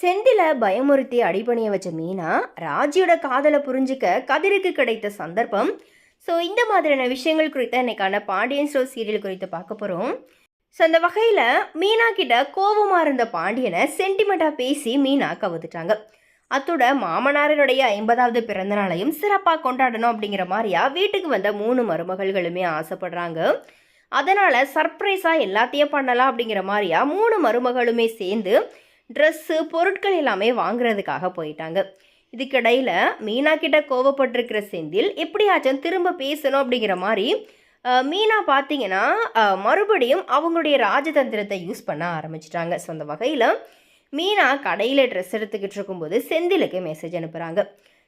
செந்தில பயமுறுத்தி அடிபணிய வச்ச மீனா ராஜியோட காதலை புரிஞ்சுக்க கதிருக்கு கிடைத்த சந்தர்ப்பம். ஸோ இந்த மாதிரியான விஷயங்கள் குறித்த இன்னைக்கான பாண்டியன் ஸ்டோர் சீரியல் குறித்து பார்க்க போகிறோம் ஸோ அந்த வகையில் மீனா கிட்ட கோபமாக இருந்த பாண்டியனை சென்டிமெண்ட்டாக பேசி மீனா கவுத்துட்டாங்க. அத்தோட மாமனாரனுடைய ஐம்பதாவது பிறந்த நாளையும் சிறப்பாக கொண்டாடணும் அப்படிங்கிற மாதிரியா வீட்டுக்கு வந்த மூணு மருமகள்களுமே ஆசைப்படுறாங்க. அதனால் சர்ப்ரைஸாக எல்லாத்தையும் பண்ணலாம் அப்படிங்கிற மாதிரியா மூணு மருமகளுமே சேர்ந்து ட்ரெஸ்ஸு பொருட்கள் எல்லாமே வாங்குறதுக்காக போயிட்டாங்க. இதுக்கிடையில் மீனா கிட்ட கோவப்பட்டிருக்கிற செந்தில் எப்படியாச்சும் திரும்ப பேசணும் அப்படிங்கிற மாதிரி மீனா பார்த்தீங்கன்னா மறுபடியும் அவங்களுடைய ராஜதந்திரத்தை யூஸ் பண்ண ஆரம்பிச்சிட்டாங்க. ஸோ அந்த வகையில் மீனா கடையில் ட்ரெஸ் எடுத்துக்கிட்டு இருக்கும்போது செந்திலுக்கு மெசேஜ் அனுப்புகிறாங்க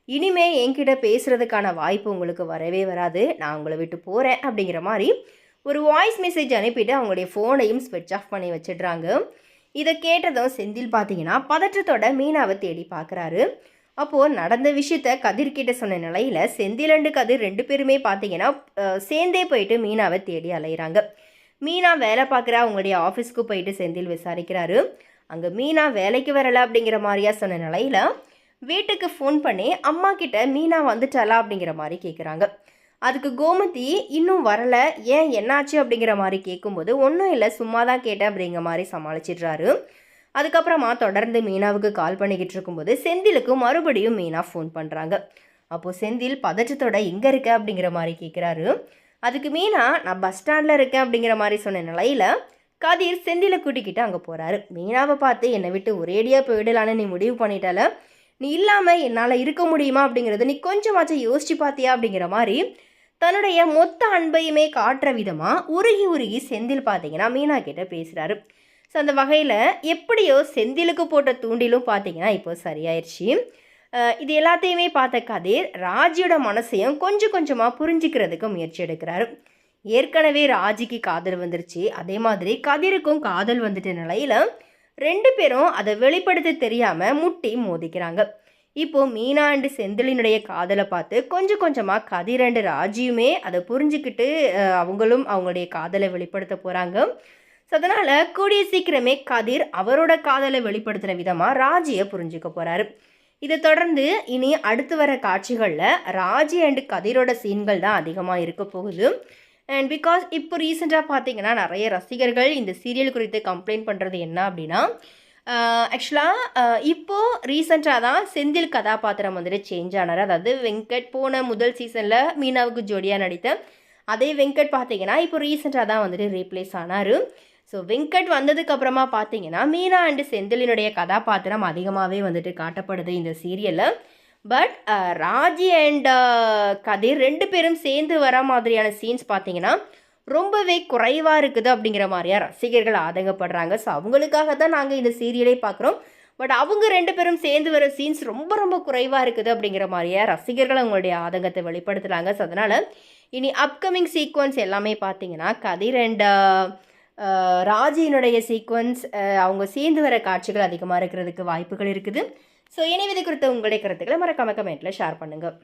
இனிமே என்கிட்ட பேசுகிறதுக்கான வாய்ப்பு உங்களுக்கு வரவே வராது. நான் உங்களை விட்டு போகிறேன் அப்படிங்கிற மாதிரி ஒரு வாய்ஸ் மெசேஜ் அனுப்பிட்டு அவங்களுடைய ஃபோனையும் ஸ்விட்ச் ஆஃப் பண்ணி வச்சிடுறாங்க. இதை கேட்டதும் செந்தில் பார்த்தீங்கன்னா பதற்றத்தோட மீனாவை தேடி பார்க்குறாரு. அப்போது நடந்த விஷயத்த கதிர்கிட்ட சொன்ன நிலையில் செந்தில் அண்டு கதிர் ரெண்டு பேருமே பார்த்தீங்கன்னா சேர்ந்தே போயிட்டு மீனாவை தேடி அலையிறாங்க. மீனா வேலை பார்க்குற அவங்களுடைய ஆஃபீஸ்க்கு போயிட்டு செந்தில் விசாரிக்கிறாரு. அங்கே மீனா வேலைக்கு வரலை அப்படிங்கிற மாதிரியா சொன்ன நிலையில் வீட்டுக்கு ஃபோன் பண்ணி அம்மா கிட்ட மீனா வந்துட்டாளா அப்படிங்கிற மாதிரி கேட்குறாங்க அதுக்கு கோமதி இன்னும் வரலை. ஏன் என்னாச்சு அப்படிங்கிற மாதிரி கேட்கும்போது ஒன்றும் இல்லை சும்மா தான் கேட்டேன் அப்படிங்கிற மாதிரி சமாளிச்சிடுறாரு. அதுக்கப்புறமா தொடர்ந்து மீனாவுக்கு கால் பண்ணிக்கிட்டு இருக்கும்போது செந்திலுக்கு மறுபடியும் மீனா ஃபோன் பண்ணுறாங்க அப்போது செந்தில் பதற்றத்தோட எங்கே இருக்க? அப்படிங்கிற மாதிரி கேட்குறாரு அதுக்கு மீனா நான் பஸ் ஸ்டாண்டில் இருக்கேன் அப்படிங்கிற மாதிரி சொன்ன நிலையில் கதிர் செந்திலை கூட்டிக்கிட்டு அங்கே போகிறாரு மீனாவை பார்த்து என்னை விட்டு ஒரேடியாக போயிடலான்னு நீ முடிவு பண்ணிட்டால. நீ இல்லாமல் என்னால் இருக்க முடியுமா? அப்படிங்கிறத நீ கொஞ்சமாச்சும் யோசிச்சு பார்த்தியா அப்படிங்கிற மாதிரி தன்னுடைய மொத்த அன்பையுமே காட்டுற விதமாக உருகி உருகி செந்தில் பார்த்தீங்கன்னா மீனா கிட்ட பேசுகிறாரு ஸோ அந்த வகையில் எப்படியோ செந்திலுக்கு போட்ட தூண்டிலும் பார்த்தீங்கன்னா இப்போ சரியாயிருச்சு. இது எல்லாத்தையுமே பார்த்த கதிர் ராஜியோட மனசையும் கொஞ்சம் கொஞ்சமாக புரிஞ்சுக்கிறதுக்கு முயற்சி எடுக்கிறாரு. ஏற்கனவே ராஜிக்கு காதல் வந்துருச்சு. அதே மாதிரி கதிருக்கும் காதல் வந்துட்ட நிலையில் ரெண்டு பேரும் அதை வெளிப்படுத்த தெரியாமல் முட்டி மோதிக்கிறாங்க. இப்போ மீனா அண்டு செந்திலினுடைய காதலை பார்த்து கொஞ்சம் கொஞ்சமாக கதிர் அண்டு ராஜியுமே அதை புரிஞ்சுக்கிட்டு அவங்களும் அவங்களுடைய காதலை வெளிப்படுத்த போகிறாங்க ஸோ அதனால் கூடிய சீக்கிரமே கதிர் அவரோட காதலை வெளிப்படுத்துகிற விதமாக ராஜியை புரிஞ்சுக்க போகிறாரு இதை தொடர்ந்து இனி அடுத்து வர காட்சிகளில் ராஜி அண்டு கதிரோட சீன்கள் தான் அதிகமாக இருக்க போகுது. அண்ட் பிகாஸ் இப்போ ரீசெண்டாக பார்த்தீங்கன்னா நிறைய ரசிகர்கள் இந்த சீரியல் குறித்து கம்ப்ளைண்ட் பண்ணுறது என்ன அப்படின்னா ஆக்சுவலாக இப்போது ரீசெண்டாக தான் செந்தில் கதாபாத்திரம் வந்துட்டு சேஞ்ச் ஆனார். அதாவது வெங்கட் போன முதல் சீசனில் மீனாவுக்கு ஜோடியாக நடித்த அதே வெங்கட் பார்த்தீங்கன்னா இப்போ ரீசெண்டாக தான் வந்துட்டு ரீப்ளேஸ் ஆனார். ஸோ வெங்கட் வந்ததுக்கப்புறமா பார்த்தீங்கன்னா மீனா அண்டு செந்திலினுடைய கதாபாத்திரம் அதிகமாகவே வந்துட்டு காட்டப்படுது இந்த சீரியலில் பட் ராஜி அண்ட் கதிர் ரெண்டு பேரும் சேர்ந்து வர மாதிரியான சீன்ஸ் பார்த்தீங்கன்னா ரொம்பவே குறைவாக இருக்குது அப்படிங்கிற மாதிரியா ரசிகர்கள் ஆதங்கப்படுறாங்க. ஸோ அவங்களுக்காக தான் நாங்கள் இந்த சீரியலே பார்க்குறோம். பட் அவங்க ரெண்டு பேரும் சேர்ந்து வர சீன்ஸ் ரொம்ப ரொம்ப குறைவாக இருக்குது அப்படிங்கிற மாதிரியா ரசிகர்கள் அவங்களுடைய ஆதங்கத்தை வெளிப்படுத்துகிறாங்க ஸோ அதனால் இனி அப்கமிங் சீக்வன்ஸ் எல்லாமே பார்த்தீங்கன்னா கதிர் அண்ட் uh, uh, ராஜியினுடைய சீக்வன்ஸ் uh, அவங்க சேர்ந்து வர காட்சிகள் அதிகமாக இருக்கிறதுக்கு வாய்ப்புகள் இருக்குது. ஸோ இணைவது குறித்த உங்களுடைய கருத்துக்களை மறக்காம கமெண்ட்டில் ஷேர் பண்ணுங்கள்